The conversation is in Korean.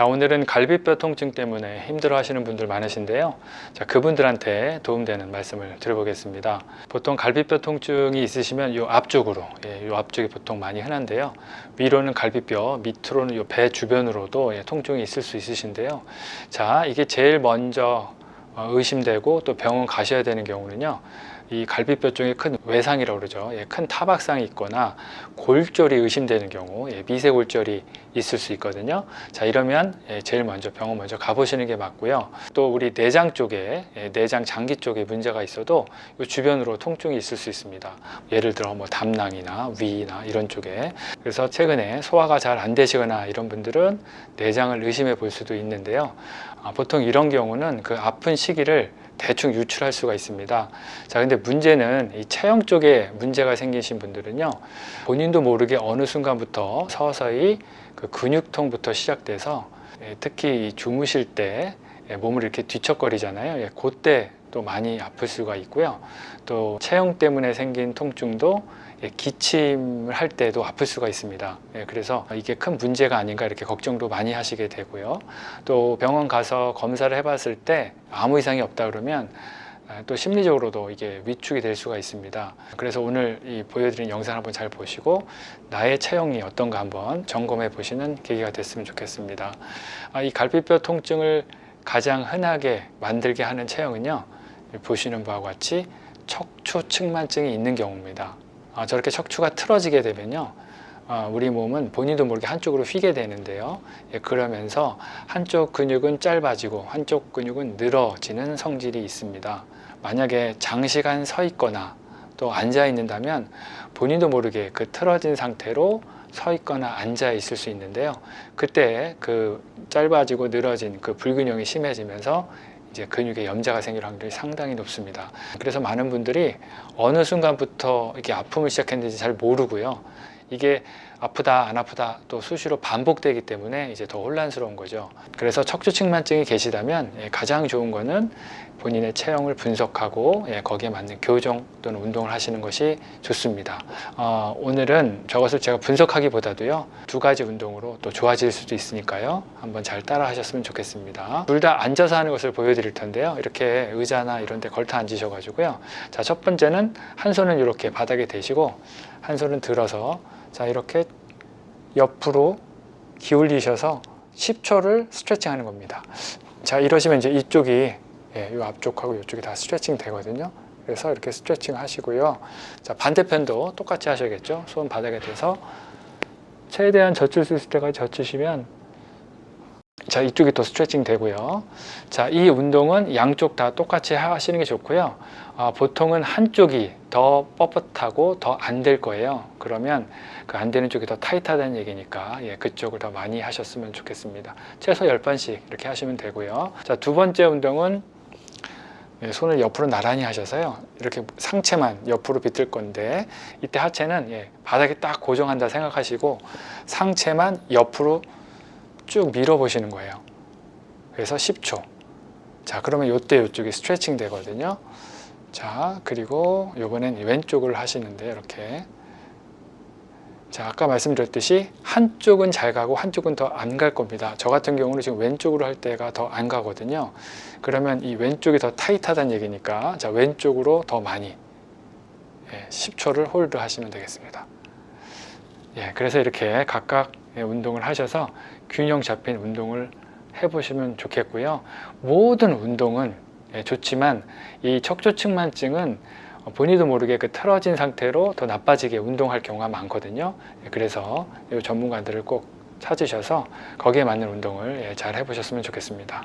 자, 오늘은 갈비뼈 통증 때문에 힘들어 하시는 분들 많으신데요. 자, 그분들한테 도움되는 말씀을 드려보겠습니다. 보통 갈비뼈 통증이 있으시면 요 앞쪽으로, 예, 요 앞쪽이 보통 많이 흔한데요. 위로는 갈비뼈, 밑으로는 요 배 주변으로도 예, 통증이 있을 수 있으신데요. 자, 이게 제일 먼저 어, 의심되고 또 병원 가셔야 되는 경우는요. 이 갈비뼈 쪽에 큰 외상이라고 그러죠. 예, 큰 타박상이 있거나 골절이 의심되는 경우, 예, 미세 골절이 있을 수 있거든요. 자, 이러면 예, 제일 먼저 병원 먼저 가보시는 게 맞고요. 또 우리 내장 쪽에, 예, 내장 장기 쪽에 문제가 있어도 이 주변으로 통증이 있을 수 있습니다. 예를 들어 뭐 담낭이나 위나 이런 쪽에. 그래서 최근에 소화가 잘 안 되시거나 이런 분들은 내장을 의심해 볼 수도 있는데요. 아, 보통 이런 경우는 그 아픈 시기를 대충 유출할 수가 있습니다. 자, 근데 문제는 이 체형 쪽에 문제가 생기신 분들은요, 본인도 모르게 어느 순간부터 서서히 그 근육통부터 시작돼서 예, 특히 이 주무실 때 예, 몸을 이렇게 뒤척거리잖아요. 예, 그때 또 많이 아플 수가 있고요. 또 체형 때문에 생긴 통증도 예, 기침을 할 때도 아플 수가 있습니다. 예, 그래서 이게 큰 문제가 아닌가 이렇게 걱정도 많이 하시게 되고요. 또 병원 가서 검사를 해봤을 때 아무 이상이 없다 그러면 아, 또 심리적으로도 이게 위축이 될 수가 있습니다. 그래서 오늘 이 보여드린 영상 한번 잘 보시고 나의 체형이 어떤가 한번 점검해 보시는 계기가 됐으면 좋겠습니다. 아, 이 갈비뼈 통증을 가장 흔하게 만들게 하는 체형은요. 보시는 바와 같이 척추 측만증이 있는 경우입니다. 아, 저렇게 척추가 틀어지게 되면요. 아, 우리 몸은 본인도 모르게 한쪽으로 휘게 되는데요. 예, 그러면서 한쪽 근육은 짧아지고 한쪽 근육은 늘어지는 성질이 있습니다. 만약에 장시간 서 있거나 또 앉아 있는다면 본인도 모르게 그 틀어진 상태로 서 있거나 앉아 있을 수 있는데요. 그때 그 짧아지고 늘어진 그 불균형이 심해지면서 이제 근육에 염자가 생길 확률이 상당히 높습니다. 그래서 많은 분들이 어느 순간부터 이렇게 아픔을 시작했는지 잘 모르고요. 이게 아프다 안 아프다 또 수시로 반복되기 때문에 이제 더 혼란스러운 거죠. 그래서 척추측만증이 계시다면 예, 가장 좋은 거는 본인의 체형을 분석하고 예, 거기에 맞는 교정 또는 운동을 하시는 것이 좋습니다. 어, 오늘은 저것을 제가 분석하기보다도요 두 가지 운동으로 또 좋아질 수도 있으니까요 한번 잘 따라 하셨으면 좋겠습니다. 둘 다 앉아서 하는 것을 보여드릴 텐데요 이렇게 의자나 이런 데 걸터 앉으셔가지고요 자첫 번째는 한 손은 이렇게 바닥에 대시고 한 손은 들어서 자 이렇게 옆으로 기울이셔서 10초를 스트레칭 하는 겁니다. 자 이러시면 이제 이쪽이 예, 이 앞쪽하고 이쪽이 다 스트레칭 되거든요. 그래서 이렇게 스트레칭 하시고요. 자 반대편도 똑같이 하셔야겠죠. 손 바닥에 대서 최대한 젖힐 수 있을 때까지 젖히시면 자 이쪽이 또 스트레칭 되고요. 자이 운동은 양쪽 다 똑같이 하시는 게 좋고요. 아, 보통은 한쪽이 더 뻣뻣하고 더 안 될 거예요. 그러면 그 안 되는 쪽이 더 타이트하다는 얘기니까 예, 그쪽을 더 많이 하셨으면 좋겠습니다. 최소 10번씩 이렇게 하시면 되고요. 자, 두 번째 운동은 예, 손을 옆으로 나란히 하셔서요. 이렇게 상체만 옆으로 비틀 건데 이때 하체는 예, 바닥에 딱 고정한다 생각하시고 상체만 옆으로 쭉 밀어 보시는 거예요. 그래서 10초. 자, 그러면 요때 요쪽이 스트레칭 되거든요. 자, 그리고 요번엔 왼쪽을 하시는데 이렇게 자, 아까 말씀드렸듯이 한쪽은 잘 가고 한쪽은 더 안 갈 겁니다. 저 같은 경우는 지금 왼쪽으로 할 때가 더 안 가거든요. 그러면 이 왼쪽이 더 타이트하다는 얘기니까 자, 왼쪽으로 더 많이 예, 10초를 홀드 하시면 되겠습니다. 예, 그래서 이렇게 각각 예, 운동을 하셔서 균형 잡힌 운동을 해보시면 좋겠고요. 모든 운동은 예, 좋지만 이 척추측만증은 본인도 모르게 그 틀어진 상태로 더 나빠지게 운동할 경우가 많거든요. 예, 그래서 이 전문가들을 꼭 찾으셔서 거기에 맞는 운동을 예, 잘 해보셨으면 좋겠습니다.